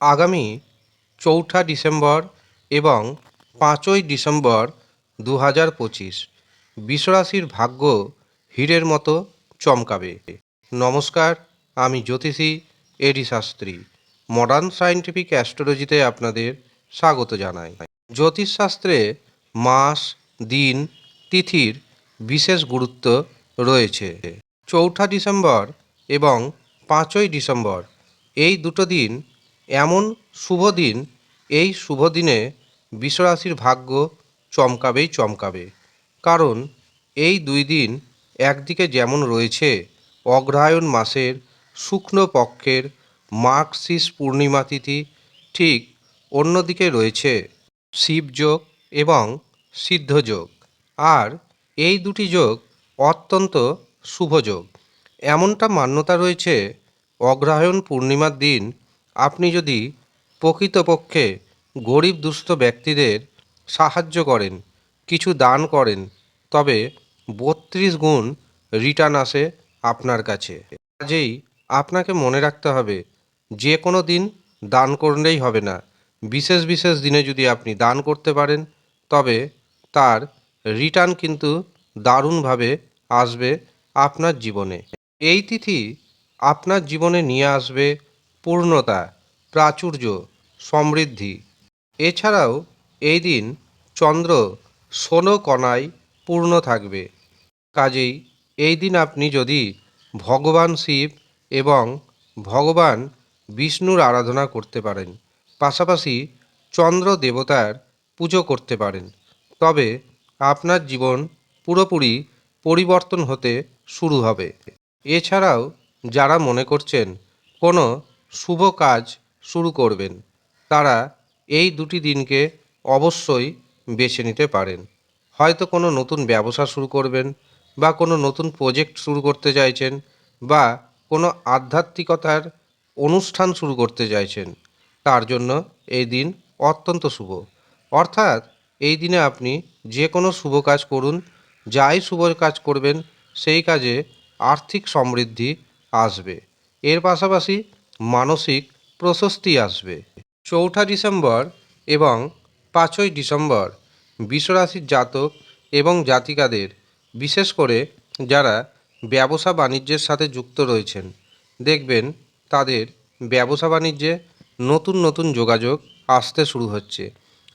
আগামী চৌঠা ডিসেম্বর এবং পাঁচই ডিসেম্বর দু হাজার পঁচিশ। বিশ্বরাশির ভাগ্য হীরের মতো চমকাবে। নমস্কার, আমি জ্যোতিষী A D Shastri. Modern scientific অ্যাস্ট্রোলজিতে আপনাদের স্বাগত জানাই। জ্যোতিষশাস্ত্রে মাস, দিন, তিথির বিশেষ গুরুত্ব রয়েছে। চৌঠা ডিসেম্বর এবং পাঁচই ডিসেম্বর এই দুটো দিন এমন শুভ দিন, এই শুভ দিনে বিশ্বরাশির ভাগ্য চমকাবেই চমকাবে। কারণ এই দুই দিন একদিকে যেমন রয়েছে অগ্রহায়ণ মাসের শুক্নো পক্ষের মার্কশিস পূর্ণিমা তিথি, ঠিক অন্যদিকে রয়েছে শিবযোগ এবং সিদ্ধযোগ আর এই দুটি যোগ অত্যন্ত শুভ যোগ। এমনটা মান্যতা রয়েছে অগ্রহায়ণ পূর্ণিমার দিন আপনি যদি প্রকৃতপক্ষে গরিব দুস্থ ব্যক্তিদের সাহায্য করেন, কিছু দান করেন, তবে বত্রিশ গুণ রিটার্ন আসে আপনার কাছে। কাজেই আপনাকে মনে রাখতে হবে, যে কোনো দিন দান করলেই হবে না। বিশেষ বিশেষ দিনে যদি আপনি দান করতে পারেন, তবে তার রিটার্ন কিন্তু দারুণভাবে আসবে আপনার জীবনে। এই তিথি আপনার জীবনে নিয়ে আসবে পূর্ণতা, প্রাচুর্য, সমৃদ্ধি। এছাড়াও এই দিন চন্দ্র ষোলো কণায় পূর্ণ থাকবে। কাজেই এই দিন আপনি যদি ভগবান শিব এবং ভগবান বিষ্ণুর আরাধনা করতে পারেন, পাশাপাশি চন্দ্র দেবতার পুজো করতে পারেন, তবে আপনার জীবন পুরোপুরি পরিবর্তন হতে শুরু হবে। এছাড়াও যারা মনে করছেন কোনো শুভ কাজ শুরু করবেন। তারা এই দুটি দিনকে অবশ্যই বেছে নিতে পারেন। হয়তো কোনো নতুন ব্যবসা শুরু করবেন বা কোনো নতুন প্রজেক্ট শুরু করতে চাইছেন বা কোনো আধ্যাত্মিকতার অনুষ্ঠান শুরু করতে চাইছেন। তার জন্য এই দিন অত্যন্ত শুভ। অর্থাৎ এই দিনে আপনি যে কোনো শুভ কাজ করুন, যাই শুভ কাজ করবেন, সেই কাজে আর্থিক সমৃদ্ধি আসবে। এর পাশাপাশি মানসিক প্রশস্তি আসবে। চৌঠা ডিসেম্বর এবং পাঁচই ডিসেম্বর বিশ্বরাশির জাতক এবং জাতিকাদের, বিশেষ করে যারা ব্যবসা বাণিজ্যের সাথে যুক্ত রয়েছেন, দেখবেন তাদের ব্যবসা বাণিজ্যে নতুন নতুন যোগাযোগ আসতে শুরু হচ্ছে।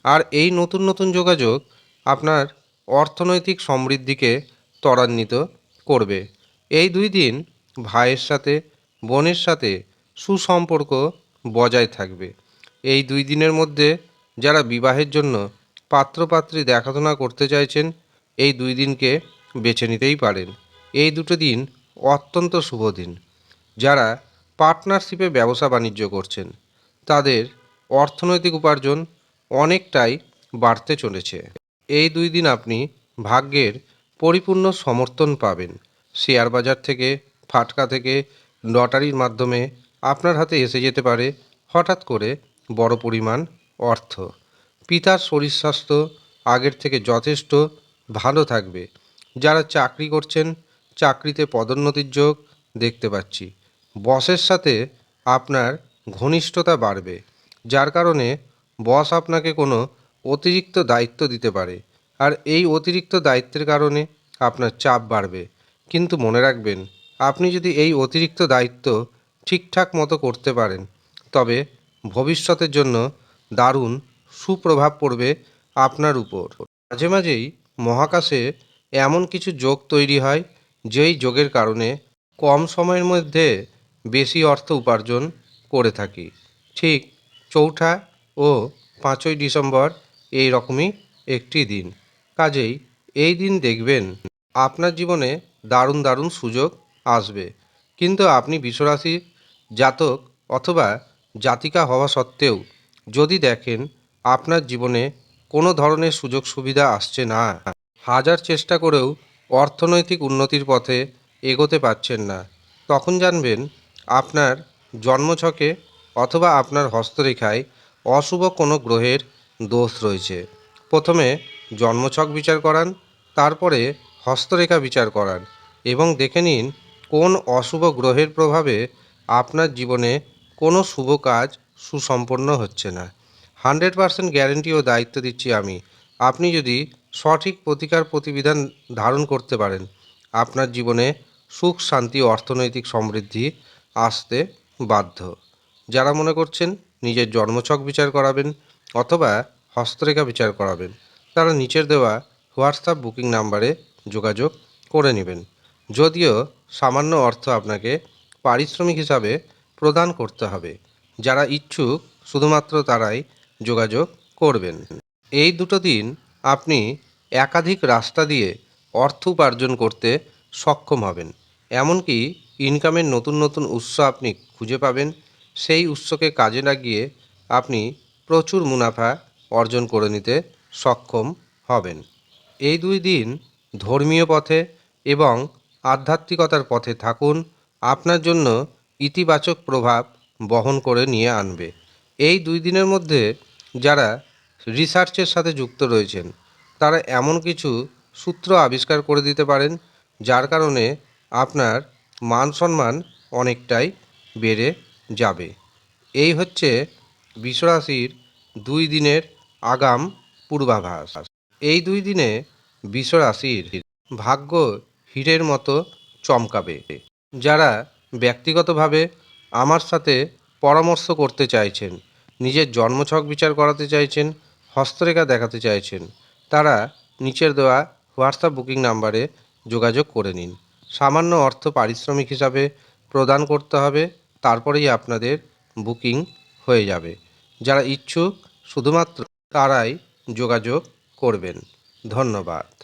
আর এই নতুন নতুন যোগাযোগ আপনার অর্থনৈতিক সমৃদ্ধিকে ত্বরান্বিত করবে। এই দুই দিন ভাইয়ের সাথে, বোনের সাথে সুসম্পর্ক বজায় থাকবে। এই দুই দিনের মধ্যে যারা বিবাহের জন্য পাত্রপাত্রী দেখাশোনা করতে চাইছেন, এই দুই দিনকে বেছে নিতেই পারেন। এই দুটো দিন অত্যন্ত শুভ দিন। যারা পার্টনারশিপে ব্যবসা বাণিজ্য করছেন, তাদের অর্থনৈতিক উপার্জন অনেকটাই বাড়তে চলেছে। এই দুই দিন আপনি ভাগ্যের পরিপূর্ণ সমর্থন পাবেন। শেয়ার বাজার থেকে, ফাটকা থেকে, লটারির মাধ্যমে আপনার হাতে এসে যেতে পারে হঠাৎ করে বড় পরিমাণ অর্থ। পিতার শরীর স্বাস্থ্য আগের থেকে যথেষ্ট, ভালো থাকবে। যারা চাকরি করছেন, চাকরিতে পদোন্নতির যোগ দেখতে পাচ্ছি। বসের সাথে আপনার ঘনিষ্ঠতা বাড়বে, যার কারণে বস আপনাকে কোনো অতিরিক্ত দায়িত্ব দিতে পারে। আর এই অতিরিক্ত দায়িত্বের কারণে আপনার চাপ বাড়বে। কিন্তু মনে রাখবেন, আপনি যদি এই অতিরিক্ত দায়িত্ব ঠিকঠাক মতো করতে পারেন। তবে ভবিষ্যতের জন্য দারুণ সুপ্রভাব পড়বে আপনার উপর। মাঝে মাঝেই মহাকাশে এমন কিছু যোগ তৈরি হয়, যেই যোগের কারণে কম সময়ের মধ্যে বেশি অর্থ উপার্জন করে থাকি। ঠিক চৌঠা ও পাঁচই ডিসেম্বর এই রকমই একটি দিন। কাজেই এই দিন দেখবেন আপনার জীবনে দারুণ দারুণ সুযোগ আসবে। কিন্তু আপনি বিশ্বরাশির জাতক অথবা জাতিকা হওয়া সত্ত্বেও যদি দেখেন আপনার জীবনে কোনো ধরনের সুযোগ সুবিধা আসছে না, হাজার চেষ্টা করেও অর্থনৈতিক উন্নতির পথে এগোতে পারছেন না, তখন জানবেন আপনার জন্মছকে অথবা আপনার হস্তরেখায় অশুভ কোনো গ্রহের দোষ রয়েছে। প্রথমে জন্মছক বিচার করান, তারপরে হস্তরেখা বিচার করান এবং দেখে নিন কোন অশুভ গ্রহের প্রভাবে আপনার জীবনে কোনো শুভ কাজ সুসম্পন্ন হচ্ছে না। হান্ড্রেড পার্সেন্ট গ্যারেন্টি ও দায়িত্ব দিচ্ছি আমি। আপনি যদি সঠিক প্রতিকার প্রতিবিধান ধারণ করতে পারেন, আপনার জীবনে সুখ, শান্তি ও অর্থনৈতিক সমৃদ্ধি আসতে বাধ্য। যারা মনে করছেন নিজের জন্মছক বিচার করাবেন অথবা হস্তরেখা বিচার করাবেন, তারা নিচের দেওয়া হোয়াটসঅ্যাপ বুকিং নাম্বারে যোগাযোগ করে নেবেন। যদিও সামান্য অর্থ আপনাকে পারিশ্রমিক হিসাবে প্রদান করতে হবে। যারা ইচ্ছুক, শুধুমাত্র তারাই যোগাযোগ করবেন। এই দুটো দিন আপনি একাধিক রাস্তা দিয়ে অর্থ উপার্জন করতে সক্ষম হবেন। এমনকি ইনকামের নতুন নতুন উৎস আপনি খুঁজে পাবেন। সেই উৎসকে কাজে লাগিয়ে আপনি প্রচুর মুনাফা অর্জন করে নিতে সক্ষম হবেন। এই দুই দিন ধর্মীয় পথে এবং আধ্যাত্মিকতার পথে থাকুন। আপনার জন্য ইতিবাচক প্রভাব বহন করে নিয়ে আনবে। এই দুই দিনের মধ্যে যারা রিসার্চের সাথে যুক্ত রয়েছেন, তারা এমন কিছু সূত্র আবিষ্কার করে দিতে পারেন, যার কারণে আপনার মান সম্মান অনেকটাই বেড়ে যাবে। এই হচ্ছে বিশ্বরাশির দুই দিনের আগাম পূর্বাভাস। এই দুই দিনে বিশ্বরাশির ভাগ্য হীরের মতো চমকাবে। যারা ব্যক্তিগতভাবে আমার সাথে পরামর্শ করতে চাইছেন, নিজের জন্মছক বিচার করাতে চাইছেন, হস্তরেখা দেখাতে চাইছেন, তারা নিচের দেওয়া হোয়াটসঅ্যাপ বুকিং নাম্বারে যোগাযোগ করে নিন। সামান্য অর্থ পারিশ্রমিক হিসাবে প্রদান করতে হবে, তারপরেই আপনাদের বুকিং হয়ে যাবে। যারা ইচ্ছুক, শুধুমাত্র তারাই যোগাযোগ করবেন। ধন্যবাদ।